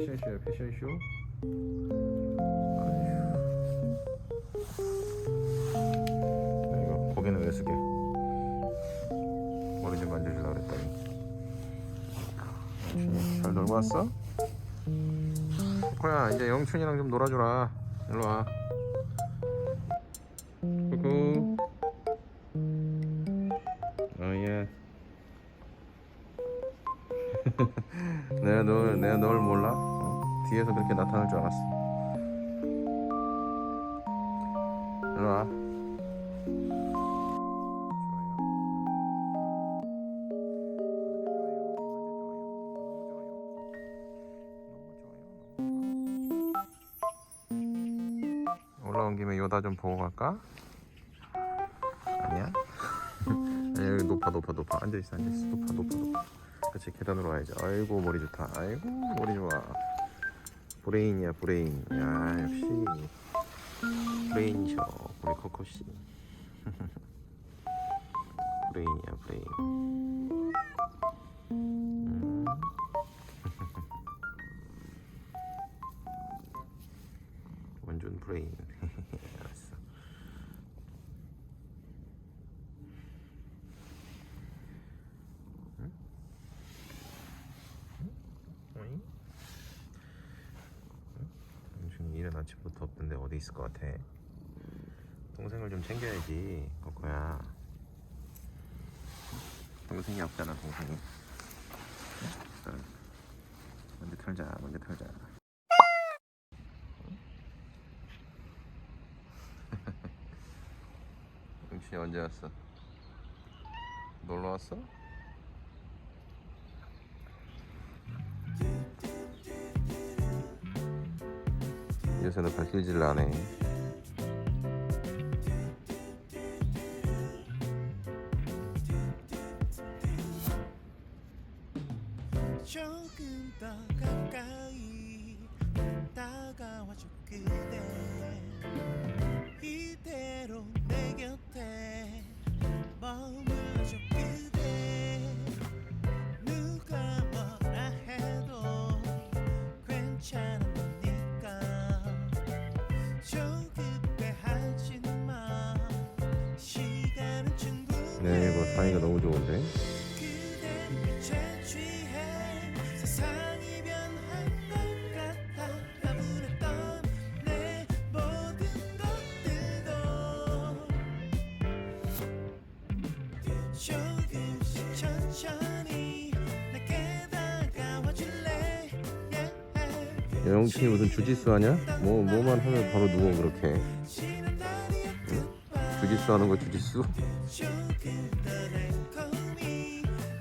패션쇼야 패션쇼? 아이고 고개는 왜 숙여 머리 좀 만져주려고 그랬더니. 잘 놀고 왔어? 코야 이제 영춘이랑 좀 놀아주라. 일로와. 쿠쿠 어예 내가 너 내가 널 몰라? 어? 뒤에서 그렇게 나타날 줄 알았어. 일로 와. 올라온 김에 요다 좀 보고 갈까? 아니야? 아니, 여기 높아 높아 높아 앉아있어 앉아있어 높아 높아 높아 그치 계단으로 와야지 아이고 머리 좋다. 아이고 머리 좋아. 브레인이야 브레인. 야 역시. 브레인이셔 우리 코코씨. 브레인이야 브레인. 음. 완전 브레인 알았어 어잉? 일은 아침부터 없던데 어디 있을 것 같아? 동생을 좀 챙겨야지, 코코야. 동생이 없잖아, 동생이. 응. 먼저 털자, 먼저 털자. 역시 언제 왔어? 놀러 왔어? 발길질을 안 해. 조금 더 네, 이거 사이가 너무 좋은데. 영춘이 무슨 주짓수 하냐? 뭐 뭐만 하면 바로 누워 그렇게. 날이 주짓수 하는 거 주짓수?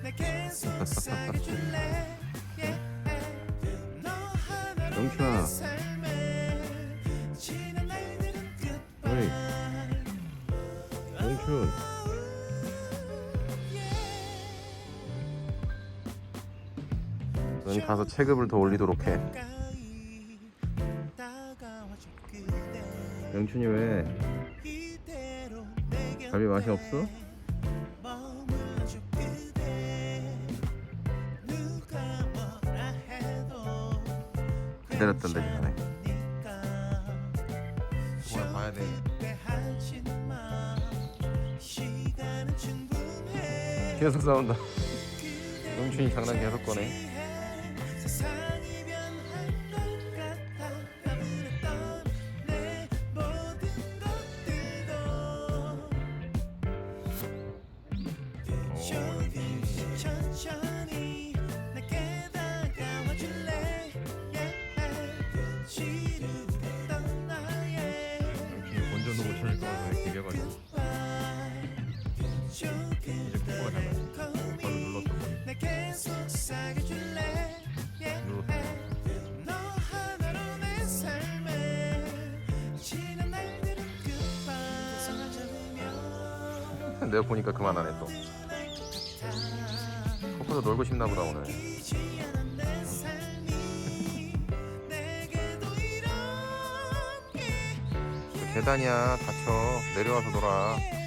내게 속삭여줄래 yeah. 너 하나로 영춘아. 내 삶에 지난 날들은 어이. goodbye 영춘. 넌 가서 체급을 더 올리도록 해. 영춘이 왜? 밥이 맛이 없어? 기다렸던 데 전에. 괜찮으니까 정말 봐야 돼. 계속 싸운다. 영춘이 장난 계속 꺼내. 이제. 더 발로 달콤히 눌렀던 yeah. 눌렀던 내 적으며 내가 보니까 그만 안해 또. 코코도 놀고 싶나 보다 오늘. 계단이야 다쳐 내려와서 놀아.